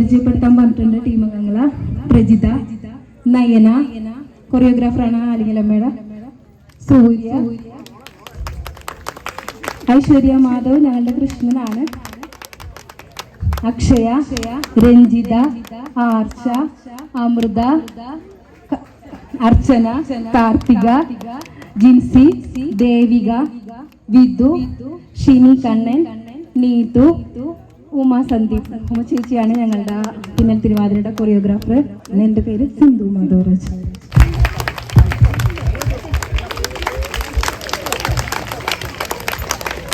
പരിചയപ്പെടുത്താൻ പറഞ്ഞിട്ടുണ്ട് ടീമംഗങ്ങള പ്രജിത നയന കൊറിയോഗ്രാഫറാണ് ആലിങ്ങലമ്മയുടെ സൂര്യ. ഐശ്വര്യ മാധവ് ഞങ്ങളുടെ കൃഷ്ണനാണ്. അക്ഷയ രഞ്ജിത ആർച്ച അമൃത അർച്ചന കാർത്തിക ജിൻസി ദേവിക വിദു ഷിനി കണ്ണൻ നീതു ഉമ സന്ദീപ് ഉമ ചേച്ചിയാണ് ഞങ്ങളുടെ പിന്നൽ തിരുവാതിരയുടെ കൊറിയോഗ്രാഫർ എന്റെ പേര് സിന്ധു മാധവരാജ്.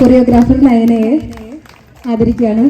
കൊറിയോഗ്രാഫർ നയനയെ ആദരിക്കുകയാണ്.